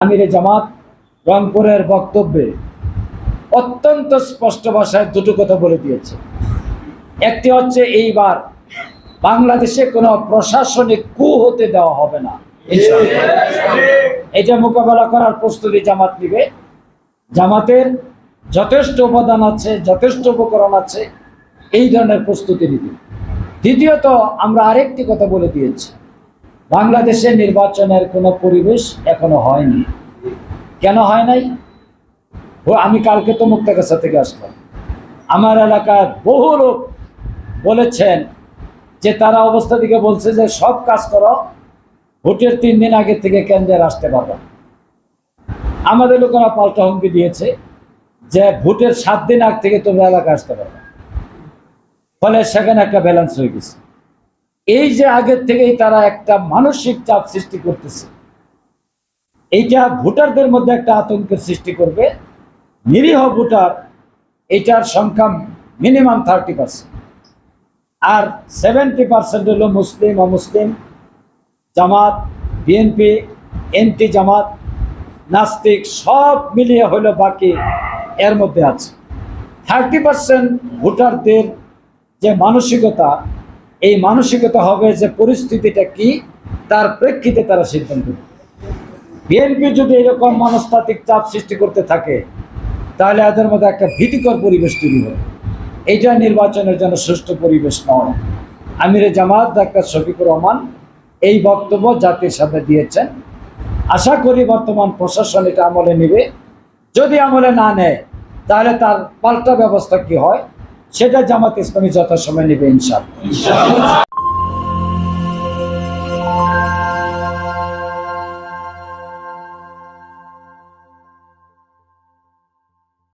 আমিরে জামাত রংপুরের বক্তব্যে অত্যন্ত স্পষ্ট ভাষায় দুটো কথা বলে দিয়েছে। একটি হচ্ছে এইবার বাংলাদেশে কোনো প্রশাসনিক কু হতে দেওয়া হবে না। এটা মোকাবেলা করার প্রস্তুতি জামাত নিবে, জামাতের যথেষ্ট উপাদান আছে, যথেষ্ট উপকরণ আছে, এই ধরনের প্রস্তুতি নিবে। দ্বিতীয়ত আমরা আরেকটি কথা বলে দিয়েছি। বাংলাদেশে নির্বাচনের কোনো পরিবেশ এখনও হয়নি। কেন হয় নাই? ও, আমি কালকে তো মুক্তাগাছা থেকে আসলাম। আমার এলাকার বহু লোক বলেছেন যে তারা অবস্থা থেকে বলছে যে সব কাজ করো, ভোটের তিন দিন আগে থেকে কেন্দ্রে আসতে পারবে। আমাদের লোকেরা পাল্টা হুমকি দিয়েছে যে ভোটের সাত দিন আগ থেকে তোমরা এলাকা আসতে পারবে ফলে সেখানে একটা ব্যালেন্স হয়ে গেছে। এই যে আগের থেকেই তারা একটা মানসিক চাপ সৃষ্টি করতেছে, এইটা ভোটারদের মধ্যে একটা আতঙ্কের সৃষ্টি করবে। নিরীহ ভোটার, এইটার সংখ্যা মিনিমাম থার্টি পার্সেন্ট। আর সেভেন্টি পার্সেন্ট হলো মুসলিম, অমুসলিম, জামাত, বিএনপি, এনটি জামাত, নাস্তিক, সব মিলিয়ে হলো বাকি এর মধ্যে আছে। থার্টি পার্সেন্ট ভোটারদের যে মানসিকতা এই মানসিকতা হবে যে পরিস্থিতিটা কি, তার প্রেক্ষিতে তারা সিদ্ধান্ত বিএনপি যদি এরকম মনস্তাত্ত্বিক চাপ সৃষ্টি করতে থাকে, তাহলে এদের মধ্যে একটা ভীতিকর পরিবেশ তৈরি হবে। এইটা নির্বাচনের জন্য সুষ্ঠু পরিবেশ নয়। আমিরে জামাত ডাক্তার শফিকুর রহমান এই বক্তব্য জাতির সাথে দিয়েছেন। আশা করি বর্তমান প্রশাসন এটা আমলে নেবে। যদি আমলে না নেয়, তাহলে তার পাল্টা ব্যবস্থা কি হয়? সেটা জামাত ইসলামী যথাসময় নেবে ইনশাল্লাহ